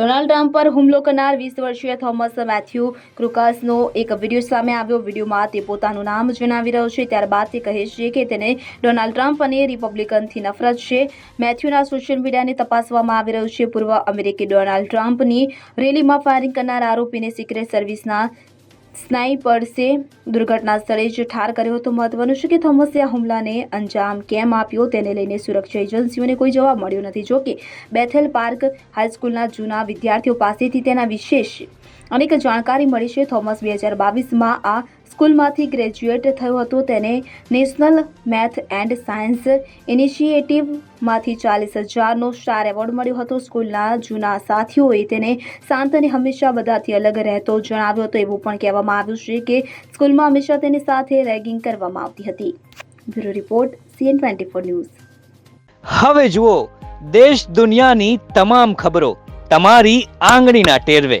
Donald Trump પર હુમલો કરનાર વીસ વર્ષીય થોમસ મેથ્યુ ક્રુકાસનો એક વીડિયો સામે આવ્યો. વિડીયોમાં તે પોતાનું નામ જણાવી રહ્યો છે. ત્યારબાદ તે કહે છે કે તેને ડોનાલ્ડ ટ્રમ્પ અને રિપબ્લિકનથી નફરત છે. મેથ્યુના સોશિયલ મીડિયાને તપાસવામાં આવી રહ્યું છે. પૂર્વ અમેરિકી ડોનાલ્ડ ટ્રમ્પની રેલીમાં ફાયરિંગ કરનાર આરોપીને સિક્રેટ સર્વિસના સ્નાઇપર્સે દુર્ઘટના સ્થળે જ ઠાર કર્યો હતો મહત્વનું છે કે થોમસે આ હુમલાને અંજામ કેમ આપ્યો તેને લઈને સુરક્ષા એજન્સીઓને કોઈ જવાબ મળ્યો નથી. જોકે બેથેલ પાર્ક હાઈસ્કૂલના જૂના વિદ્યાર્થીઓ પાસેથી તેના વિશેષ અનેક જાણકારી મળી છે. થોમસ બે હજાર બાવીસમાં આ સ્કૂલમાંથી ગ્રેજ્યુએટ થયો હતો. તેને નેશનલ મેથ એન્ડ સાયન્સ ઇનિશિયેટિવમાંથી ચાલીસ હજારનો સ્ટાર એવોર્ડ મળ્યો હતો. સ્કૂલના જૂના સાથીઓએ તેને શાંત અને હંમેશા બધાથી અલગ રહેતો જણાવ્યો હતો. એવું પણ કહેવામાં આવ્યું છે કે સ્કૂલમાં હંમેશા તેની સાથે રેગિંગ કરવામાં આવતી હતી. Bureau report CN twenty four news. હવે જુઓ, દેશ દુનિયાની તમામ ખબરો તમારી આંગળીના ટેરવે.